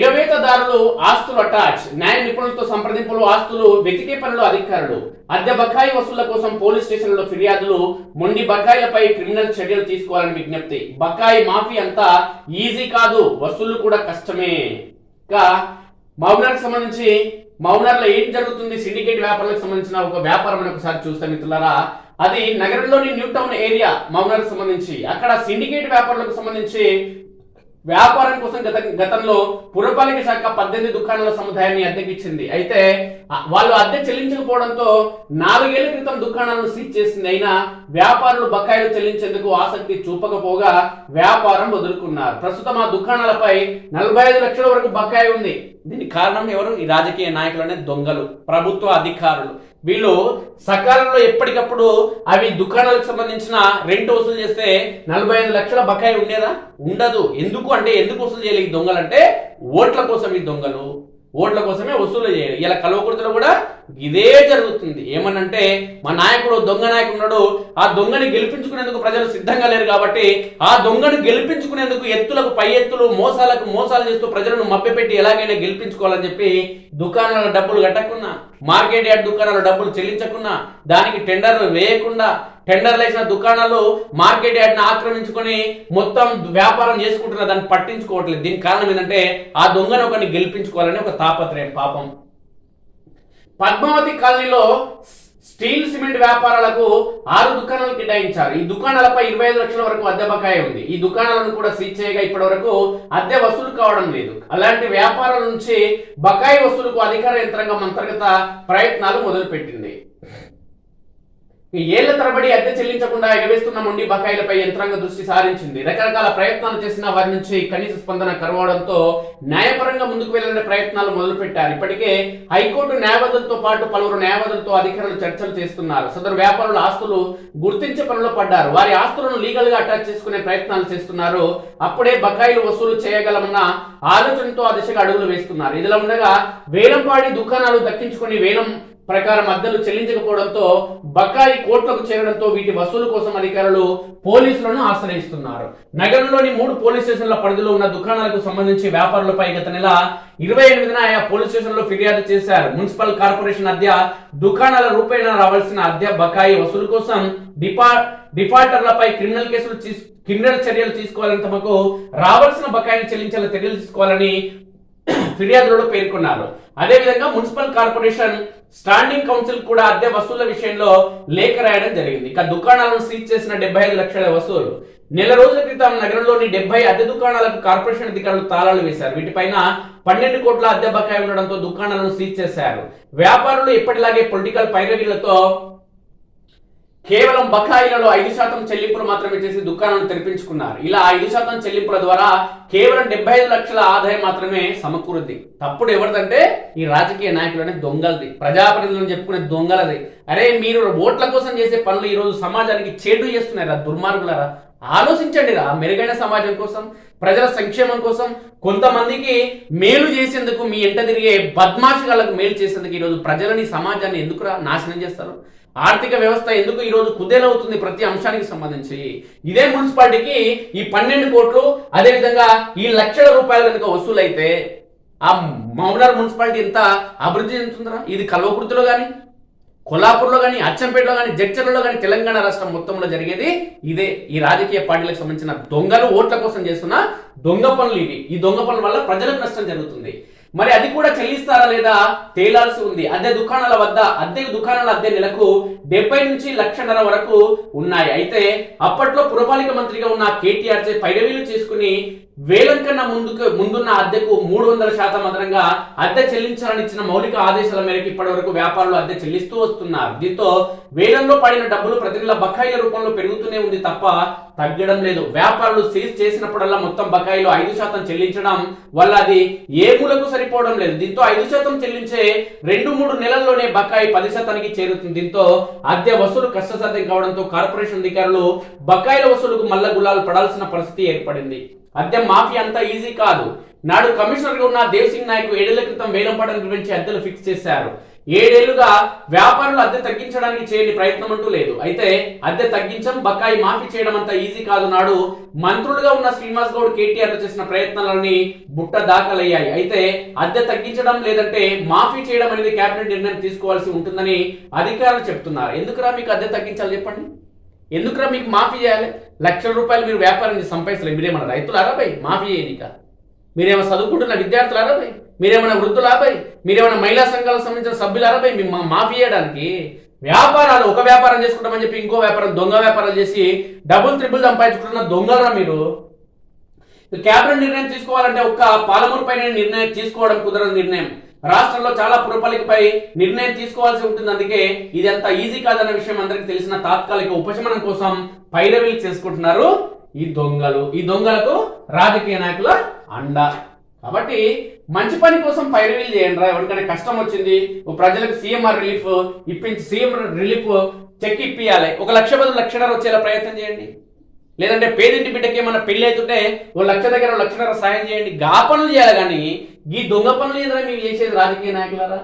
ఎగవేతదారులు ఆస్తులు అటాచ్ న్యాయ నిపుణులతో సంప్రదింపులు ఆస్తులు వెతికే పనులు అధికారులు. అద్దె బకాయి వసూళ్ళ కోసం పోలీస్ స్టేషన్లో ఫిర్యాదులు మొండి బకాయిలపై క్రిమినల్ చర్యలు తీసుకోవాలని విజ్ఞప్తి. బకాయి మాఫీ అంతా ఈజీ కాదు వసూళ్ళు కూడా కష్టమే. ఇంకా మౌనార్కి సంబంధించి మౌనార్లో ఏం జరుగుతుంది? సిండికేట్ వ్యాపారాలకు సంబంధించిన ఒక వ్యాపారం ఒకసారి చూస్తే మిత్రులారా. అది నగరంలోని న్యూ టౌన్ ఏరియా మౌనార్కి సంబంధించి. అక్కడ సిండికేట్ వ్యాపారులకు సంబంధించి వ్యాపారం కోసం గత గతంలో పురపాలిక శాఖ పద్దెనిమిది దుకాణాల సముదాయాన్ని అద్దెకిచ్చింది. అయితే వాళ్ళు అద్దె చెల్లించకపోవడంతో నాలుగేళ్ళ క్రితం దుకాణాలను సీజ్ చేసింది అయినా వ్యాపారులు బకాయిలు చెల్లించేందుకు ఆసక్తి చూపకపోగా వ్యాపారం వదులుకున్నారు. ప్రస్తుతం ఆ దుకాణాలపై నలభై ఐదు లక్షల వరకు బకాయి ఉంది. దీనికి కారణం ఎవరు? ఈ రాజకీయ నాయకులనే దొంగలు ప్రభుత్వ అధికారులు. వీళ్ళు సకాలంలో ఎప్పటికప్పుడు అవి దుకాణాలకు సంబంధించిన రెంట్ వసూలు చేస్తే నలభై ఐదు లక్షల బకాయి ఉండేదా? ఉండదు. ఎందుకు అంటే ఎందుకు వసూలు చేయాలి ఈ దొంగలు అంటే ఓట్ల కోసం ఈ దొంగలు. ఓట్ల కోసమే వసూలు చేయాలి. ఇలా కలవకుర్తిలో కూడా ఇదే జరుగుతుంది. ఏమనంటే మా నాయకుడు దొంగ నాయకుడు ఉన్నాడు. ఆ దొంగని గెలిపించుకునేందుకు ప్రజలు సిద్ధంగా లేరు కాబట్టి ఆ దొంగను గెలిపించుకునేందుకు ఎత్తులకు పై ఎత్తులు మోసాలకు మోసాలు చేస్తూ ప్రజలను మభ్యపెట్టి ఎలాగైనా గెలిపించుకోవాలని చెప్పి దుకాణాల డబ్బులు కట్టకున్నా మార్కెట్ యార్డ్ దుకాణాల డబ్బులు చెల్లించకున్నా దానికి టెండర్లు వేయకుండా టెండర్లు వేసిన దుకాణాలు మార్కెట్ యార్డ్ని ఆక్రమించుకొని మొత్తం వ్యాపారం చేసుకుంటున్న దాన్ని పట్టించుకోవట్లేదు. దీని కారణం ఏంటంటే ఆ దొంగను ఒకరిని గెలిపించుకోవాలని ఒక తాపత్రయం పాపం. పద్మావతి కాలనీలో స్టీల్ సిమెంట్ వ్యాపారాలకు ఆరు దుకాణాలు కేటాయించారు. ఈ దుకాణాలపై ఇరవై ఐదు లక్షల వరకు అద్దె బకాయి ఉంది. ఈ దుకాణాలను కూడా సీజ్ చేయగా ఇప్పటి వరకు అద్దె వసూలు కావడం లేదు. అలాంటి వ్యాపారాల నుంచి బకాయి వసూలుకు అధికార యంత్రాంగం అంతర్గత ప్రయత్నాలు మొదలుపెట్టింది. ఏళ్ళ తరబడి అద్దె చెల్లించకుండా ఎగవేస్తున్న ఉండి బకాయిలపై యంత్రాంగ దృష్టి సారించింది. రకరకాల ప్రయత్నాలు చేసిన వారి నుంచి కనీస స్పందన కరవడంతో న్యాయపరంగా ముందుకు వెళ్ళే ప్రయత్నాలు మొదలుపెట్టారు. ఇప్పటికే హైకోర్టు న్యాయవాదులతో పాటు పలువురు న్యాయవాదులతో అధికారులు చర్చలు చేస్తున్నారు. సదరు వ్యాపారుల ఆస్తులు గుర్తించే పనిలో పడ్డారు. వారి ఆస్తులను లీగల్గా అటాచ్ చేసుకునే ప్రయత్నాలు చేస్తున్నారు. అప్పుడే బకాయిలు వసూలు చేయగలమన్న ఆలోచనతో ఆ దిశగా అడుగులు వేస్తున్నారు. ఇదిలా ఉండగా వేలంపాడి దుకాణాలు దక్కించుకొని వేలం ప్రకారం అద్దెలు చెల్లించకపోవడంతో బకాయి కోట్లకు చేరడంతో వీటి వసూలు కోసం అధికారులు పోలీసులను ఆశ్రయిస్తున్నారు. నగరంలోని మూడు పోలీస్ స్టేషన్ల పరిధిలో ఉన్న దుకాణాలకు సంబంధించి వ్యాపారులపై గత నెల ఇరవై ఎనిమిదిన ఆయా పోలీస్ స్టేషన్లో ఫిర్యాదు చేశారు. మున్సిపల్ కార్పొరేషన్ అద్దె దుకాణాల రూపేణ రావాల్సిన అద్దె బకాయి వసూలు కోసం డిపా డిఫాల్టర్లపై క్రిమినల్ కేసులు క్రిమినల్ చర్యలు తీసుకోవాలని తమకు రావాల్సిన బకాయిని చెల్లించేలా చర్యలు తీసుకోవాలని ఫిర్యాదులో పేర్కొన్నారు. అదేవిధంగా మున్సిపల్ కార్పొరేషన్ స్టాండింగ్ కౌన్సిల్ కూడా అద్దె వసూళ్ళ విషయంలో లేఖ రాయడం జరిగింది. ఇక దుకాణాలను సీజ్ చేసిన డెబ్బై ఐదు లక్షల వసూలు. నెల రోజుల క్రితం నగరంలోని డెబ్బై అద్దె దుకాణాలకు కార్పొరేషన్ అధికారులు తాళాలు వేశారు. వీటిపైన పన్నెండు కోట్ల అద్దె బకాయి ఉండడంతో దుకాణాలను సీజ్ చేశారు. వ్యాపారులు ఎప్పటిలాగే పొలిటికల్ పైరవీలతో కేవలం బకాయిలలో ఐదు శాతం చెల్లింపులు మాత్రమే చేసి దుకాణాలను తెరిపించుకున్నారు. ఇలా ఐదు శాతం చెల్లింపుల ద్వారా కేవలం డెబ్బై ఐదు లక్షల ఆదాయం మాత్రమే సమకూరుద్ది తప్పుడు ఎవరిదంటే ఈ రాజకీయ నాయకులనే దొంగలది. ప్రజాప్రతినిధులను చెప్పుకునే దొంగలది. అరే మీరు ఓట్ల కోసం చేసే పనులు ఈ రోజు సమాజానికి చేటు చేస్తున్నారా దుర్మార్గులరా? ఆలోచించండి రా మెరుగైన సమాజం కోసం ప్రజల సంక్షేమం కోసం కొంతమందికి మేలు చేసేందుకు మీ ఎంట తిరిగే బద్మాషులకు మేలు చేసేందుకు ఈరోజు ప్రజలని సమాజాన్ని ఎందుకురా నాశనం చేస్తారు? ఆర్థిక వ్యవస్థ ఎందుకు ఈరోజు కుదేలవుతుంది ప్రతి అంశానికి సంబంధించి? ఇదే మున్సిపాలిటీకి ఈ పన్నెండు కోట్లు అదేవిధంగా ఈ లక్షల రూపాయలు కనుక వసూలైతే ఆ మౌనార్ మున్సిపాలిటీ ఎంత అభివృద్ధి చెందుతుందిరా? ఇది కల్వకుర్తిలో కానీ కొల్లాపూర్లో కానీ అచ్చంపేటలో కానీ జడ్చర్లలో కానీ తెలంగాణ రాష్ట్రం మొత్తంలో జరిగేది ఇదే. ఈ రాజకీయ పార్టీలకు సంబంధించిన దొంగలు ఓట్ల కోసం చేస్తున్న దొంగ పనులు ఇవి. ఈ దొంగ పనుల వల్ల ప్రజలకు నష్టం జరుగుతుంది. మరి అది కూడా చెల్లిస్తారా లేదా? తేలాల్సి ఉంది. అద్దె దుకాణాల వద్ద అద్దె దుకాణాల అద్దె నెలకు డెబ్బై నుంచి లక్షన్నర వరకు ఉన్నాయి. అయితే అప్పట్లో పురపాలిక మంత్రిగా ఉన్న కేటీఆర్ చే పైరవీలు చేసుకుని వేలం కన్నా ముందుకు ముందున్న అద్దెకు మూడు వందల శాతం అదనంగా అద్దె చెల్లించాలని ఇచ్చిన మౌలిక ఆదేశాల మేరకు ఇప్పటి వరకు వ్యాపారులు అద్దె చెల్లిస్తూ వస్తున్నారు. దీంతో వేలంలో పడిన డబ్బులు ప్రతి నెల బకాయిల రూపంలో పెరుగుతూనే ఉంది తప్ప తగ్గడం లేదు. వ్యాపారులు సీజ్ చేసినప్పుడల్లా మొత్తం బకాయిలు ఐదు శాతం చెల్లించడం వల్ల అది ఏ మూలకు సరిపోవడం లేదు. దీంతో ఐదు శాతం చెల్లించే రెండు మూడు నెలల్లోనే బకాయి పది శాతానికి చేరుతుంది. దీంతో అద్దె వసూలు కష్టసాధ్యం కావడంతో కార్పొరేషన్ అధికారులు బకాయిల వసూలుకు మల్ల గులాలు పడాల్సిన పరిస్థితి ఏర్పడింది. అద్దె మాఫీ అంత ఈజీ కాదు. నాడు కమిషనర్గా ఉన్న దేవ్ సింగ్ నాయక్ ఏడేళ్ళ క్రితం వేలంపాట గురించి అద్దెలు ఫిక్స్ చేశారు. ఏడేళ్ళుగా వ్యాపారులు అద్దె తగ్గించడానికి చేయని ప్రయత్నం అంటూ లేదు. అయితే అద్దె తగ్గించం బకాయి మాఫీ చేయడం అంత ఈజీ కాదు నాడు మంత్రులుగా ఉన్న శ్రీనివాస్ గౌడ్ కేటీఆర్ చేసిన ప్రయత్నాలన్నీ బుట్ట దాఖలయ్యాయి. అయితే అద్దె తగ్గించడం లేదంటే మాఫీ చేయడం అనేది కేబినెట్ నిర్ణయం తీసుకోవాల్సి ఉంటుందని అధికారులు చెప్తున్నారు. ఎందుకురా మీకు అద్దె తగ్గించాలి చెప్పండి? ఎందుకురా మీకు మాఫీ చేయాలి? లక్షల రూపాయలు మీరు వ్యాపారం సంపాదించలేదు మీరేమన్నా రైతులారా భయ్ మాఫీ చేయనిక. మీరేమో చదువుకుంటున్న విద్యార్థులారా భయ్ మీరేమైనా వృద్ధులా మీరేమైనా మహిళా సంఘాలకు సంబంధించిన సభ్యులపై మీ మాఫీ చేయడానికి వ్యాపారాలు ఒక వ్యాపారం చేసుకుంటామని చెప్పి ఇంకో వ్యాపారం దొంగ వ్యాపారాలు చేసి డబుల్ త్రిబుల్ సంపాదించుకుంటున్న దొంగలరా మీరు? క్యాబినెట్ నిర్ణయం తీసుకోవాలంటే ఒక్క పాలమూరు పైన నిర్ణయం తీసుకోవడం కుదరని నిర్ణయం. రాష్ట్రంలో చాలా పురపాలికపై నిర్ణయం తీసుకోవాల్సి ఉంటుంది. అందుకే ఇది అంత ఈజీ కాదన్న విషయం అందరికీ తెలిసిన తాత్కాలిక ఉపశమనం కోసం పైరవీలు చేసుకుంటున్నారు ఈ దొంగలు. ఈ దొంగలకు రాజకీయ నాయకుల అండ. కాబట్టి మంచి పని కోసం పైరవీలు చేయండి రా. ఎవరికైనా కష్టం వచ్చింది ఓ ప్రజలకు సీఎంఆర్ రిలీఫ్ ఇప్పించి సీఎం రిలీఫ్ చెక్ ఇప్పియాలి. ఒక లక్ష బదులు లక్షన్నర వచ్చేలా ప్రయత్నం చేయండి. లేదంటే పేదింటి బిడ్డకి ఏమన్నా పెళ్ళి అవుతుంటే ఓ లక్ష దగ్గర లక్షన్నర సాయం చేయండి. గా పనులు చేయాలి కానీ ఈ దొంగ పనులు ఏదైనా మీరు చేసేది రాజకీయ నాయకులారా?